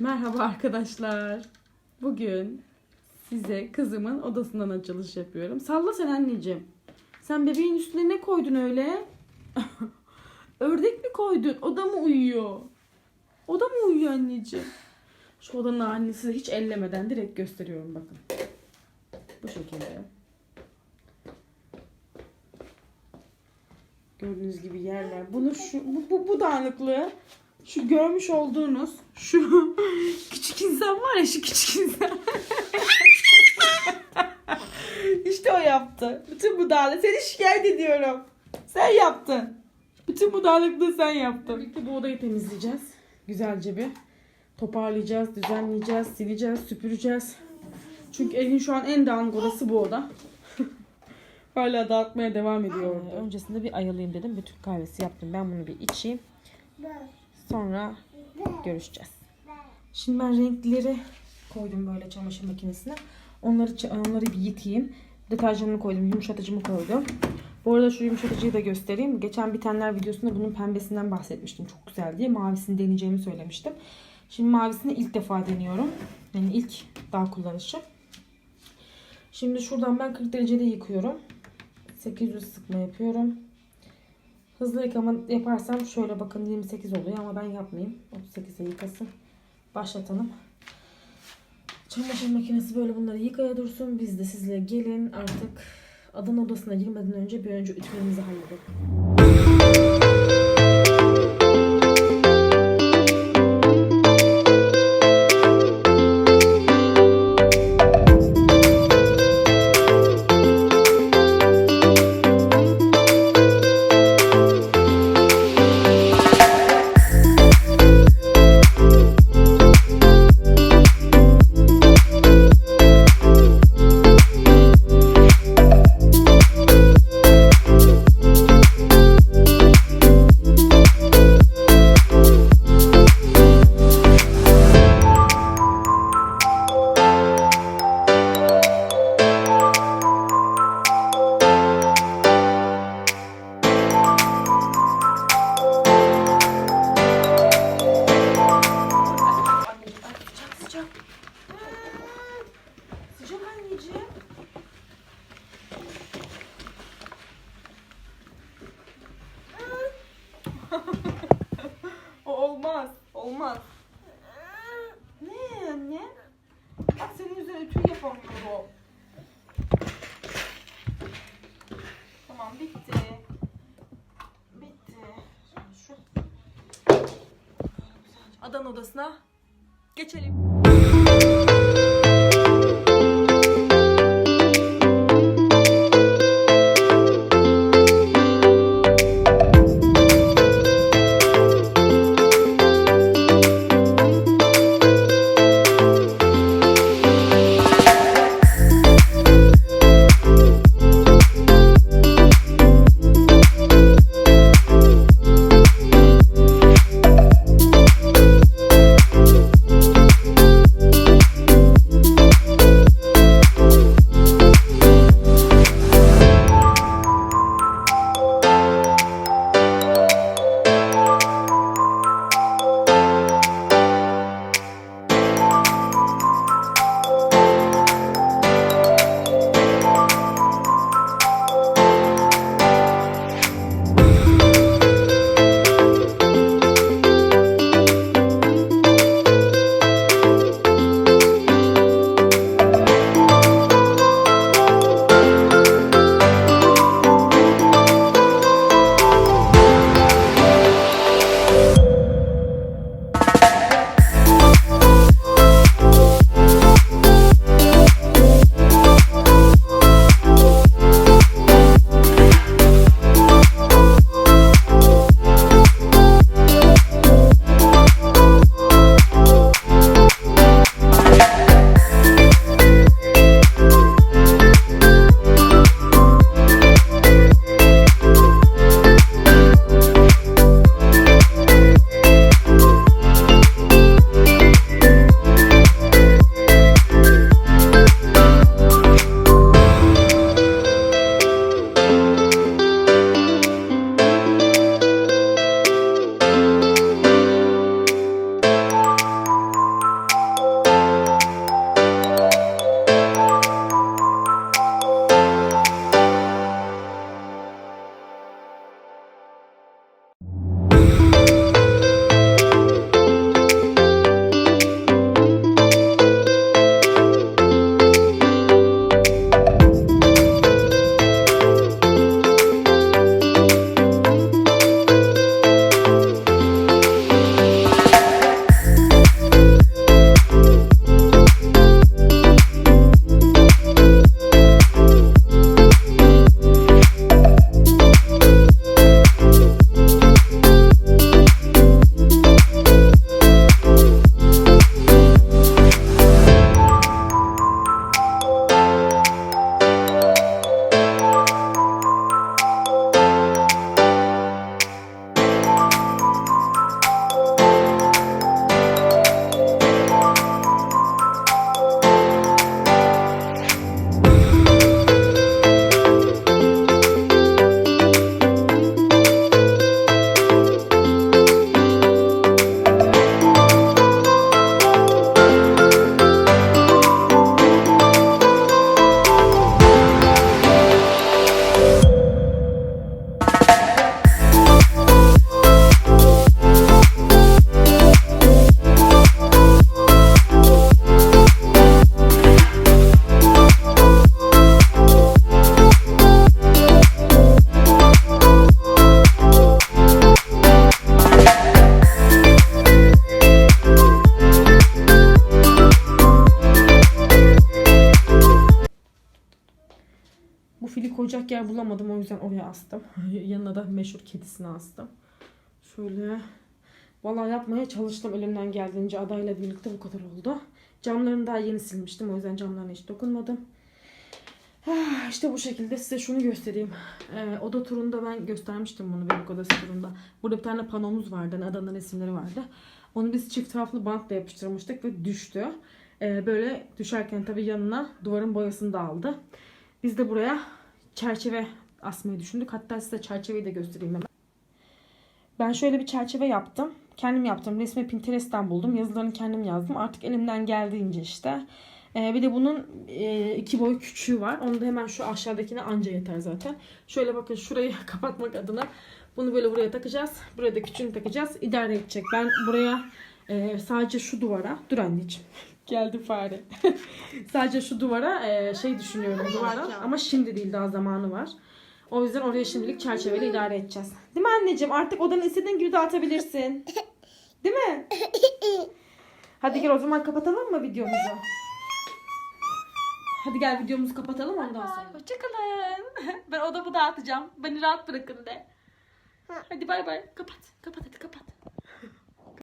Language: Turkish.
Merhaba arkadaşlar. Bugün size kızımın odasından açılış yapıyorum. Salla sen anneciğim. Sen bebeğin üstüne ne koydun öyle? Ördek mi koydun? O da mı uyuyor? O da mı uyuyor anneciğim? Şu odanın halini hiç ellemeden direkt gösteriyorum bakın. Bu şekilde. Gördüğünüz gibi yerler. Bunu şu bu, bu, bu dağınıklığı şu görmüş olduğunuz şu küçük insan var ya şu küçük insan. işte o yaptı. Bütün bu dağınıklığı seni şikayet ediyorum. Sen yaptın. Bütün bu dağınıklığı sen yaptın. Birlikte bu odayı temizleyeceğiz. Güzelce bir toparlayacağız, düzenleyeceğiz, sileceğiz, süpüreceğiz. Çünkü evin şu an en dağınık odası bu oda. Hala dağıtmaya devam ediyor orada. Öncesinde bir ayalayayım dedim. Bir Türk kahvesi yaptım. Ben bunu bir içeyim. Sonra görüşeceğiz. Şimdi ben renkleri koydum böyle çamaşır makinesine. Onları onları bir yıkayayım. Deterjanını koydum, yumuşatıcımı koydum. Bu arada şu yumuşatıcıyı da göstereyim. Geçen bitenler videosunda bunun pembesinden bahsetmiştim. Çok güzel diye. Mavisini deneyeceğimi söylemiştim. Şimdi mavisini ilk defa deniyorum. Yani ilk daha kullanışım. Şimdi şuradan ben 40 derecede yıkıyorum. 800 sıkma yapıyorum. Hızlı yıkama yaparsam şöyle bakın 28 oluyor ama ben yapmayayım. 38'e yıkasın. Başlatalım. Çamaşır makinesi böyle bunları yıkaya dursun. Biz de sizle gelin artık Adana odasına girmeden önce bir önce ütmemizi halledelim. Anneciğim. O olmaz. Olmaz. Ne anne? Bak senin yüzüne ütü yapamıyorum. Tamam bitti. Bitti. Şu. Adana odasına geçelim. Koyacak yer bulamadım. O yüzden oraya astım. Yanına da meşhur kedisini astım. Şöyle. Vallahi yapmaya çalıştım elimden geldiğince adayla birlikte bu kadar oldu. Camlarını daha yeni silmiştim. O yüzden camlarına hiç dokunmadım. Ah, İşte bu şekilde size şunu göstereyim. Ee, oda turunda ben göstermiştim bunu benim odası turunda. Burada bir tane panomuz vardı. Adana'nın resimleri vardı. Onu biz çift taraflı bantla yapıştırmıştık ve düştü. Ee, böyle düşerken tabii yanına duvarın boyasını da aldı. Biz de buraya çerçeve asmayı düşündük. Hatta size çerçeveyi de göstereyim hemen. Ben şöyle bir çerçeve yaptım. Kendim yaptım. Resmi Pinterest'ten buldum. Yazılarını kendim yazdım. Artık elimden geldiğince işte. Ee, bir de bunun e, iki boy küçüğü var. Onu da hemen şu aşağıdakine anca yeter zaten. Şöyle bakın şurayı kapatmak adına bunu böyle buraya takacağız. Buraya da küçüğünü takacağız. İdare edecek. Ben buraya e, sadece şu duvara... Dur anneciğim. Geldi fare. sadece şu duvara e, şey düşünüyorum duvara. Ama şimdi değil daha zamanı var. O yüzden oraya şimdilik çerçeveyle idare edeceğiz. Değil mi anneciğim? Artık odanı istediğin gibi dağıtabilirsin. Değil mi? Hadi gel o zaman kapatalım mı videomuzu? Hadi gel videomuzu kapatalım ondan sonra. Hoşçakalın. Ben odamı dağıtacağım. Beni rahat bırakın de. Hadi bay bay. Kapat. Kapat hadi kapat.